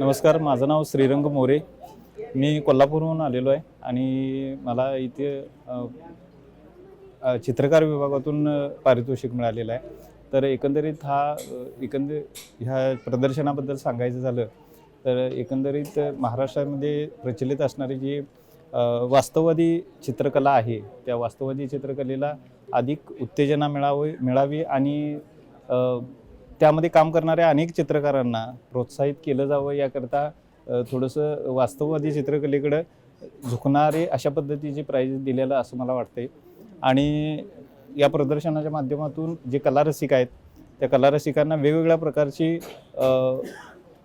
नमस्कार माझं नाव श्रीरंग मोरे. मी कोल्हापूरहून आलेलो आहे आणि मला इथे चित्रकार विभागातून पारितोषिक मिळालेलं आहे. तर एकंदरीत हा एकंदर ह्या प्रदर्शनाबद्दल सांगायचं झालं तर एकंदरीत महाराष्ट्रामध्ये प्रचलित असणारी जी वास्तववादी चित्रकला आहे त्या वास्तववादी चित्रकलेला अधिक उत्तेजना मिळावी मिळावी आणि त्यामध्ये काम करणाऱ्या अनेक चित्रकारांना प्रोत्साहित केलं जावं याकरता थोडंसं वास्तववादी चित्रकलेकडं झुकणारे अशा पद्धतीचे प्राईज दिलेलं असं मला वाटते आणि या प्रदर्शनाच्या माध्यमातून जे कलारसिक आहेत त्या कलारसिकांना वेगवेगळ्या प्रकारची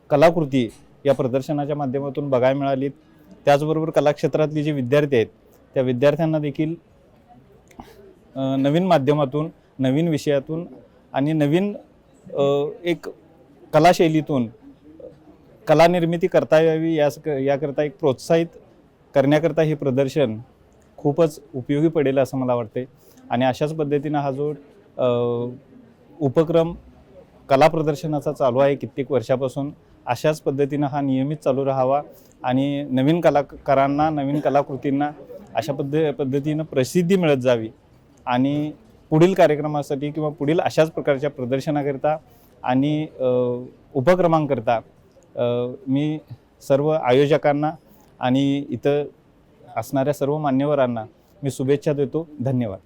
कलाकृती या प्रदर्शनाच्या माध्यमातून बघायला मिळालीत. त्याचबरोबर कलाक्षेत्रातले जे विद्यार्थी आहेत त्या विद्यार्थ्यांना देखील नवीन माध्यमातून नवीन विषयातून आणि नवीन एक कलाशैलीतून कला निर्मिती करता यावी यास याकरता एक प्रोत्साहित करण्याकरता हे प्रदर्शन खूपच उपयोगी पडेल असं मला वाटते आणि अशाच पद्धतीनं हा जो उपक्रम कला प्रदर्शनाचा चालू आहे कित्येक वर्षापासून अशाच पद्धतीनं हा नियमित चालू राहावा आणि नवीन कलाकारांना नवीन कलाकृतींना अशा पद्ध पद्धतीनं प्रसिद्धी मिळत जावी. आणि पुढील कार्यक्रमासाठी किंवा पुढील अशाच प्रकारच्या प्रदर्शनाकरिता आणि उपक्रमांकरता उपक्रमांकरिता मी सर्व आयोजकांना आणि इथं असणाऱ्या सर्व मान्यवरांना मी शुभेच्छा देतो. धन्यवाद.